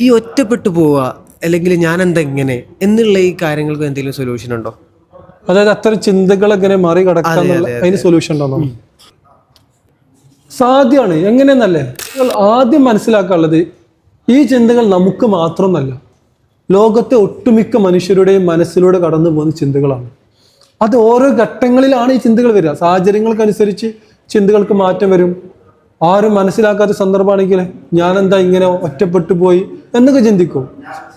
ഈ ഒറ്റപ്പെട്ടു പോവുക അല്ലെങ്കിൽ ഞാൻ എന്താ ഇങ്ങനെ? എന്നുള്ള ഈ കാര്യങ്ങൾക്ക് എന്തെങ്കിലും സൊല്യൂഷൻ ഉണ്ടോ? അതായത് അത്ര ചിന്തകൾ എങ്ങനെ മറികടക്കാന്നുള്ള അതിന് സൊല്യൂഷൻ ഉണ്ടോ സാധ്യമാണ്. എങ്ങനെയെന്നല്ലേ? ആദ്യം മനസ്സിലാക്കാനുള്ളത് ഈ ചിന്തകൾ നമുക്ക് മാത്രമല്ല ലോകത്തെ ഒട്ടുമിക്ക മനുഷ്യരുടെയും മനസ്സിലൂടെ കടന്നു പോകുന്ന ചിന്തകളാണ്. അത് ഓരോ ഘട്ടങ്ങളിലാണ് ഈ ചിന്തകൾ വരിക. സാഹചര്യങ്ങൾക്കനുസരിച്ച് ചിന്തകൾക്ക് മാറ്റം വരും. ആരും മനസ്സിലാക്കാത്ത സന്ദർഭമാണെങ്കിൽ ഞാൻ എന്താ ഇങ്ങനെ ഒറ്റപ്പെട്ടു പോയി എന്നൊക്കെ ചിന്തിക്കും.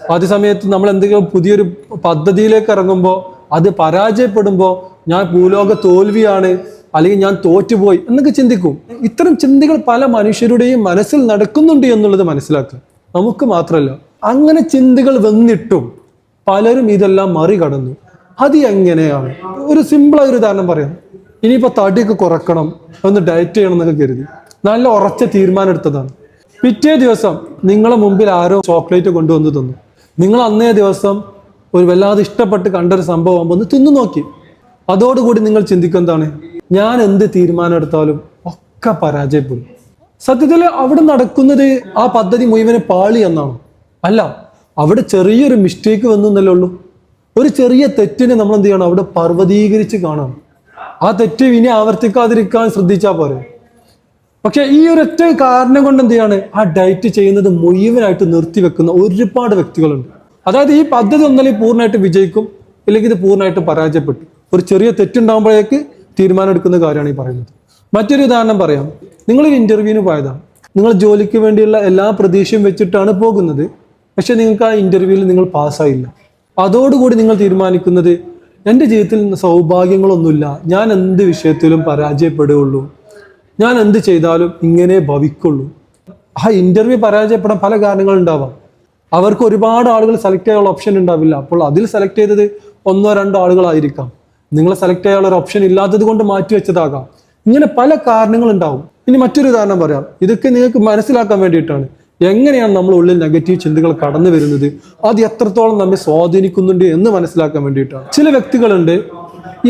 അതേ സമയത്ത് നമ്മൾ എന്തെങ്കിലും പുതിയൊരു പദ്ധതിയിലേക്ക് ഇറങ്ങുമ്പോൾ അത് പരാജയപ്പെടുമ്പോൾ ഞാൻ ഭൂലോക തോൽവിയാണ് അല്ലെങ്കിൽ ഞാൻ തോറ്റുപോയി എന്നൊക്കെ ചിന്തിക്കും. ഇത്തരം ചിന്തകൾ പല മനുഷ്യരുടെയും മനസ്സിൽ നടക്കുന്നുണ്ട് എന്നുള്ളത് മനസ്സിലാക്കുക. നമുക്ക് മാത്രമല്ല അങ്ങനെ ചിന്തകൾ വന്നിട്ടും പലരും ഇതെല്ലാം മറികടന്നു. അത് എങ്ങനെയാണ്? ഒരു സിമ്പിളായ ഒരു ഉദാഹരണം പറയാം. ഇനിയിപ്പോൾ തടിയൊക്കെ കുറക്കണം ഒന്ന് ഡയറ്റ് ചെയ്യണം എന്നൊക്കെ കരുതി. നല്ല ഉറച്ച തീരുമാനം എടുത്തതാണ്. പിറ്റേ ദിവസം നിങ്ങളെ മുമ്പിൽ ആരോ ചോക്ലേറ്റ് കൊണ്ടുവന്ന് തന്നു. നിങ്ങൾ അന്നേ ദിവസം ഒരു വല്ലാതെ ഇഷ്ടപ്പെട്ട് കണ്ടൊരു സംഭവം ഒന്ന് തിന്നു നോക്കി. അതോടുകൂടി നിങ്ങൾ ചിന്തിക്കും എന്താണ്? ഞാൻ എന്ത് തീരുമാനം എടുത്താലും ഒക്കെ പരാജയപ്പെടും. സത്യത്തിൽ അവിടെ നടക്കുന്നത് ആ പദ്ധതി മുഴുവനെ പാളി എന്നാണ്. അല്ല അവിടെ ചെറിയൊരു മിസ്റ്റേക്ക് വന്നു എന്നല്ലേ ഉള്ളൂ. ഒരു ചെറിയ തെറ്റിനെ നമ്മൾ എന്ത് ചെയ്യണം? അവിടെ പർവതീകരിച്ച് കാണണം. ആ തെറ്റ് ഇനി ആവർത്തിക്കാതിരിക്കാൻ ശ്രദ്ധിച്ചാൽ പോരെ. പക്ഷെ ഈ ഒരൊറ്റ കാരണം കൊണ്ട് എന്ത് ചെയ്യാണ്? ആ ഡയറ്റ് ചെയ്യുന്നത് മുഴുവനായിട്ട് നിർത്തിവെക്കുന്ന ഒരുപാട് വ്യക്തികളുണ്ട്. അതായത് ഈ പദ്ധതി ഒന്നല്ലെങ്കിൽ പൂർണമായിട്ട് വിജയിക്കും? ഇല്ലെങ്കിൽ ഇത് പൂർണമായിട്ട് പരാജയപ്പെട്ടു. ഒരു ചെറിയ തെറ്റുണ്ടാകുമ്പോഴേക്ക് തീരുമാനം എടുക്കുന്ന കാര്യമാണ് ഈ പറയുന്നത്. മറ്റൊരു ഉദാഹരണം പറയാം. നിങ്ങളൊരു ഇന്റർവ്യൂവിന് പോയതാണ്. നിങ്ങൾ ജോലിക്ക് വേണ്ടിയുള്ള എല്ലാ പ്രതീക്ഷയും വെച്ചിട്ടാണ് പോകുന്നത്. പക്ഷെ നിങ്ങൾക്ക് ആ ഇന്റർവ്യൂവിൽ നിങ്ങൾ പാസ്സായില്ല അതോടുകൂടി നിങ്ങൾ തീരുമാനിക്കുന്നത് എന്റെ ജീവിതത്തിൽ സൗഭാഗ്യങ്ങളൊന്നുമില്ല. ഞാൻ എന്ത് വിഷയത്തിലും പരാജയപ്പെടുകയുള്ളൂ. ഞാൻ എന്ത് ചെയ്താലും ഇങ്ങനെ ഭവിക്കുള്ളൂ. ആ ഇന്റർവ്യൂ പരാജയപ്പെടാൻ പല കാരണങ്ങളുണ്ടാവാം അവർക്ക് ഒരുപാട് ആളുകൾ സെലക്ട് ചെയ്യാനുള്ള ഓപ്ഷൻ ഉണ്ടാവില്ല. അപ്പോൾ അതിൽ സെലക്ട് ചെയ്തത് ഒന്നോ രണ്ടോ ആളുകളായിരിക്കാം. നിങ്ങളെ സെലക്ട് ചെയ്യാനുള്ള ഒരു ഓപ്ഷൻ ഇല്ലാത്തത് കൊണ്ട് മാറ്റി വെച്ചതാകാം. ഇങ്ങനെ പല കാരണങ്ങളുണ്ടാവും ഇനി മറ്റൊരു ഉദാഹരണം പറയാം. ഇതൊക്കെ നിങ്ങൾക്ക് മനസ്സിലാക്കാൻ വേണ്ടിയിട്ടാണ്. എങ്ങനെയാണ് നമ്മൾ ഉള്ളിൽ നെഗറ്റീവ് ചിന്തകൾ കടന്നു വരുന്നത്? അത് എത്രത്തോളം നമ്മെ സ്വാധീനിക്കുന്നുണ്ട് എന്ന് മനസ്സിലാക്കാൻ വേണ്ടിയിട്ടാണ്. ചില വ്യക്തികളുണ്ട്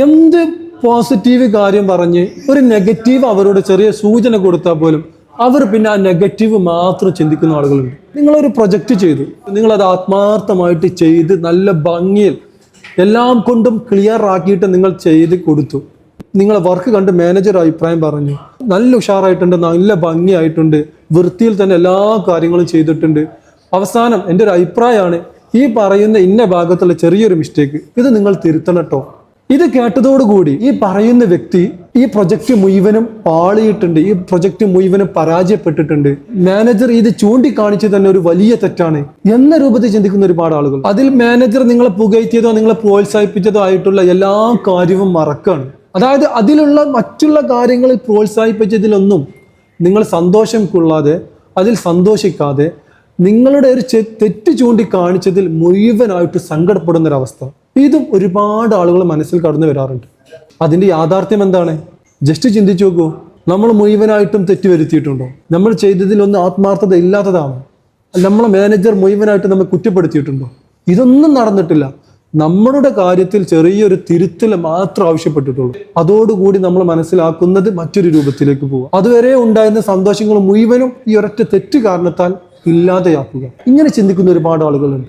എന്ത് പോസിറ്റീവ് കാര്യം പറഞ്ഞ് ഒരു നെഗറ്റീവ് അവരോട് ചെറിയ സൂചന കൊടുത്താൽ പോലും അവർ പിന്നെ ആ നെഗറ്റീവ് മാത്രം ചിന്തിക്കുന്ന ആളുകളുണ്ട്. നിങ്ങളൊരു പ്രൊജക്റ്റ് ചെയ്തു. നിങ്ങളത് ആത്മാർത്ഥമായിട്ട് ചെയ്ത് നല്ല ഭംഗിയിൽ എല്ലാം കൊണ്ടും ക്ലിയർ ആക്കിയിട്ട് നിങ്ങൾ ചെയ്ത് കൊടുത്തു. നിങ്ങളെ വർക്ക് കണ്ട് മാനേജർ അഭിപ്രായം പറഞ്ഞു. നല്ല ഉഷാറായിട്ടുണ്ട് നല്ല ഭംഗിയായിട്ടുണ്ട്. വൃത്തിയിൽ തന്നെ എല്ലാ കാര്യങ്ങളും ചെയ്തിട്ടുണ്ട്. അവസാനം എന്റെ ഒരു അഭിപ്രായമാണ് ഈ പറയുന്ന ഇന്ന ഭാഗത്തുള്ള ചെറിയൊരു മിസ്റ്റേക്ക് ഇത് നിങ്ങൾ തിരുത്തണം ട്ടോ. ഇത് കേട്ടതോടുകൂടി ഈ പറയുന്ന വ്യക്തി ഈ പ്രൊജക്ട് മുഴുവനും പാളിയിട്ടുണ്ട് ഈ പ്രൊജക്ട് മുഴുവനും പരാജയപ്പെട്ടിട്ടുണ്ട്. മാനേജർ ഇത് ചൂണ്ടിക്കാണിച്ച് തന്നെ ഒരു വലിയ തെറ്റാണ് എന്ന രൂപത്തിൽ ചിന്തിക്കുന്ന ഒരുപാട് ആളുകൾ. അതിൽ മാനേജർ നിങ്ങളെ പുകയറ്റിയതോ നിങ്ങളെ പ്രോത്സാഹിപ്പിച്ചതോ ആയിട്ടുള്ള എല്ലാ കാര്യവും മറക്കാണ്. അതായത് അതിലുള്ള മറ്റുള്ള കാര്യങ്ങളിൽ പ്രോത്സാഹിപ്പിച്ചതിലൊന്നും നിങ്ങൾ സന്തോഷം കൊള്ളാതെ അതിൽ സന്തോഷിക്കാതെ നിങ്ങളുടെ ഒരു തെറ്റ് ചൂണ്ടിക്കാണിച്ചതിൽ മുഴുവനായിട്ട് സങ്കടപ്പെടുന്ന ഒരവസ്ഥ ഇതും ഒരുപാട് ആളുകൾ മനസ്സിൽ കടന്നു വരാറുണ്ട്. അതിന്റെ യാഥാർത്ഥ്യം എന്താണ്? ജസ്റ്റ് ചിന്തിച്ചു നോക്കൂ. നമ്മൾ മുഴുവനായിട്ടും തെറ്റ് വരുത്തിയിട്ടുണ്ടോ? നമ്മൾ ചെയ്തതിലൊന്നും ആത്മാർത്ഥത ഇല്ലാത്തതാണ്? നമ്മളെ മാനേജർ മുഴുവനായിട്ട് നമ്മൾ കുറ്റപ്പെടുത്തിയിട്ടുണ്ടോ? ഇതൊന്നും നടന്നിട്ടില്ല. നമ്മളുടെ കാര്യത്തിൽ ചെറിയൊരു തിരുത്തൽ മാത്രം ആവശ്യപ്പെട്ടിട്ടുള്ളൂ. അതോടുകൂടി നമ്മൾ മനസ്സിലാക്കുന്നത് മറ്റൊരു രൂപത്തിലേക്ക് പോകുക അതുവരെ ഉണ്ടായിരുന്ന സന്തോഷങ്ങൾ മുഴുവനും ഈ ഒരൊറ്റ തെറ്റ് കാരണത്താൽ ഇല്ലാതെയാക്കുക. ഇങ്ങനെ ചിന്തിക്കുന്ന ഒരുപാട് ആളുകളുണ്ട്.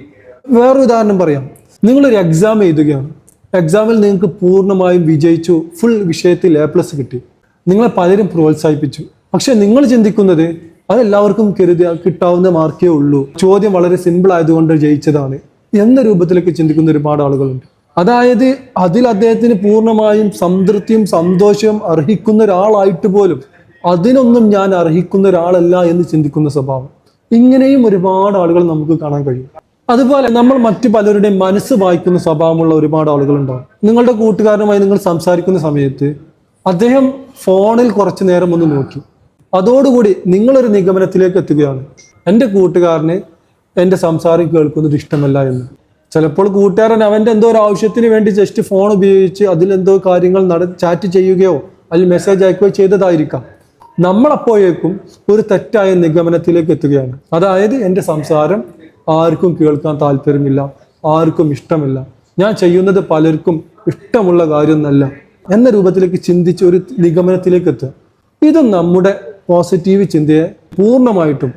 വേറൊരു ഉദാഹരണം പറയാം. നിങ്ങളൊരു എക്സാം എഴുതുകയാണ്. എക്സാമിൽ നിങ്ങൾക്ക് പൂർണമായും വിജയിച്ചു ഫുൾ വിഷയത്തിൽ എ പ്ലസ് കിട്ടി. നിങ്ങളെ പലരും പ്രോത്സാഹിപ്പിച്ചു. പക്ഷെ നിങ്ങൾ ചിന്തിക്കുന്നത് അതെല്ലാവർക്കും കരുതിയ കിട്ടാവുന്ന മാർക്കേ ഉള്ളൂ. ചോദ്യം വളരെ സിമ്പിൾ ആയതുകൊണ്ട് ജയിച്ചതാണ്. എന്ന രൂപത്തിലേക്ക് ചിന്തിക്കുന്ന ഒരുപാട് ആളുകളുണ്ട്. അതായത് അതിൽ അദ്ദേഹത്തിന് പൂർണമായും സംതൃപ്തിയും സന്തോഷവും അർഹിക്കുന്ന ഒരാളായിട്ട് പോലും അതിനൊന്നും ഞാൻ അർഹിക്കുന്ന ഒരാളല്ല എന്ന് ചിന്തിക്കുന്ന സ്വഭാവം. ഇങ്ങനെയും ഒരുപാട് ആളുകൾ നമുക്ക് കാണാൻ കഴിയും. അതുപോലെ നമ്മൾ മറ്റു പലരുടെയും മനസ്സ് വായിക്കുന്ന സ്വഭാവമുള്ള ഒരുപാട് ആളുകളുണ്ടാവും. നിങ്ങളുടെ കൂട്ടുകാരനുമായി നിങ്ങൾ സംസാരിക്കുന്ന സമയത്ത് അദ്ദേഹം ഫോണിൽ കുറച്ചു നേരം ഒന്ന് നോക്കി. അതോടുകൂടി നിങ്ങളൊരു നിഗമനത്തിലേക്ക് എത്തുകയാണ്. എന്റെ കൂട്ടുകാരന് എന്റെ സംസാരം കേൾക്കുന്നത് ഇഷ്ടമല്ല എന്ന്. ചിലപ്പോൾ കൂട്ടുകാരൻ അവന്റെ എന്തോ ഒരു ആവശ്യത്തിന് വേണ്ടി ജസ്റ്റ് ഫോൺ ഉപയോഗിച്ച് അതിൽ എന്തോ കാര്യങ്ങൾ നട ചാറ്റ് ചെയ്യുകയോ അല്ലെങ്കിൽ മെസ്സേജ് അയക്കുകയോ ചെയ്തതായിരിക്കാം. നമ്മളപ്പോഴേക്കും ഒരു തെറ്റായ നിഗമനത്തിലേക്ക് എത്തുകയാണ്. അതായത് എന്റെ സംസാരം ആർക്കും കേൾക്കാൻ താല്പര്യമില്ല ആർക്കും ഇഷ്ടമില്ല. ഞാൻ ചെയ്യുന്നത് പലർക്കും ഇഷ്ടമുള്ള കാര്യമൊന്നല്ല. എന്ന രൂപത്തിലേക്ക് ചിന്തിച്ച് ഒരു നിഗമനത്തിലേക്ക് എത്തുക. ഇത് നമ്മുടെ പോസിറ്റീവ് ചിന്തയെ പൂർണമായിട്ടും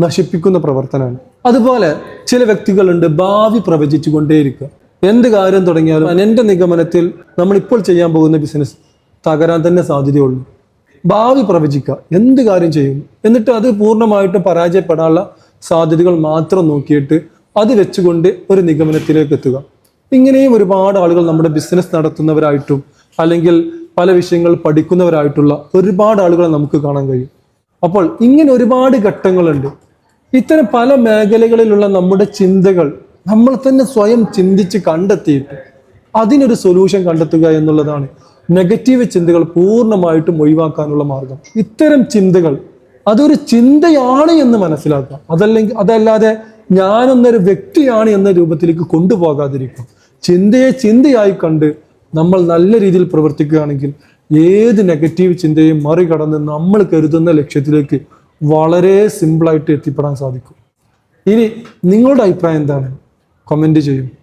നശിപ്പിക്കുന്ന പ്രവർത്തനമാണ്. അതുപോലെ ചില വ്യക്തികളുണ്ട് ഭാവി പ്രവചിച്ചു കൊണ്ടേയിരിക്കുക എന്ത് കാര്യം തുടങ്ങിയാലും എന്റെ നിഗമനത്തിൽ നമ്മളിപ്പോൾ ചെയ്യാൻ പോകുന്ന ബിസിനസ് തകരാൻ തന്നെ സാധ്യതയുള്ളൂ. ഭാവി പ്രവചിക്കുക. എന്ത് കാര്യം ചെയ്യും? എന്നിട്ട് അത് പൂർണമായിട്ടും പരാജയപ്പെടാനുള്ള സാധ്യതകൾ മാത്രം നോക്കിയിട്ട് അത് വെച്ചുകൊണ്ട് ഒരു നിഗമനത്തിലേക്ക് എത്തുക. ഇങ്ങനെയും ഒരുപാട് ആളുകൾ നമ്മുടെ ബിസിനസ് നടത്തുന്നവരായിട്ടും അല്ലെങ്കിൽ പല വിഷയങ്ങൾ പഠിക്കുന്നവരായിട്ടുള്ള ഒരുപാട് ആളുകളെ നമുക്ക് കാണാൻ കഴിയും. അപ്പോൾ ഇങ്ങനെ ഒരുപാട് ഘട്ടങ്ങളുണ്ട്. ഇത്തരം പല മേഖലകളിലുള്ള നമ്മുടെ ചിന്തകൾ നമ്മൾ തന്നെ സ്വയം ചിന്തിച്ച് കണ്ടെത്തിയിട്ട് അതിനൊരു സൊല്യൂഷൻ കണ്ടെത്തുക എന്നുള്ളതാണ്. നെഗറ്റീവ് ചിന്തകൾ പൂർണമായിട്ടും ഒഴിവാക്കാനുള്ള മാർഗം. ഇത്തരം ചിന്തകൾ അതൊരു ചിന്തയാണ് എന്ന് മനസ്സിലാക്കുക. അതല്ലെങ്കിൽ അതല്ലാതെ ഞാനെന്നൊരു വ്യക്തിയാണ് എന്ന രൂപത്തിലേക്ക് കൊണ്ടുപോകാതിരിക്കും ചിന്തയെ ചിന്തയായി കണ്ട് നമ്മൾ നല്ല രീതിയിൽ പ്രവർത്തിക്കുകയാണെങ്കിൽ ഏത് നെഗറ്റീവ് ചിന്തയും മറികടന്ന് നമ്മൾ കരുതുന്ന ലക്ഷ്യത്തിലേക്ക് വളരെ സിമ്പിളായിട്ട് എത്തിപ്പെടാൻ സാധിക്കും. ഇനി നിങ്ങളുടെ അഭിപ്രായം എന്താണ്? കമന്റ് ചെയ്യും.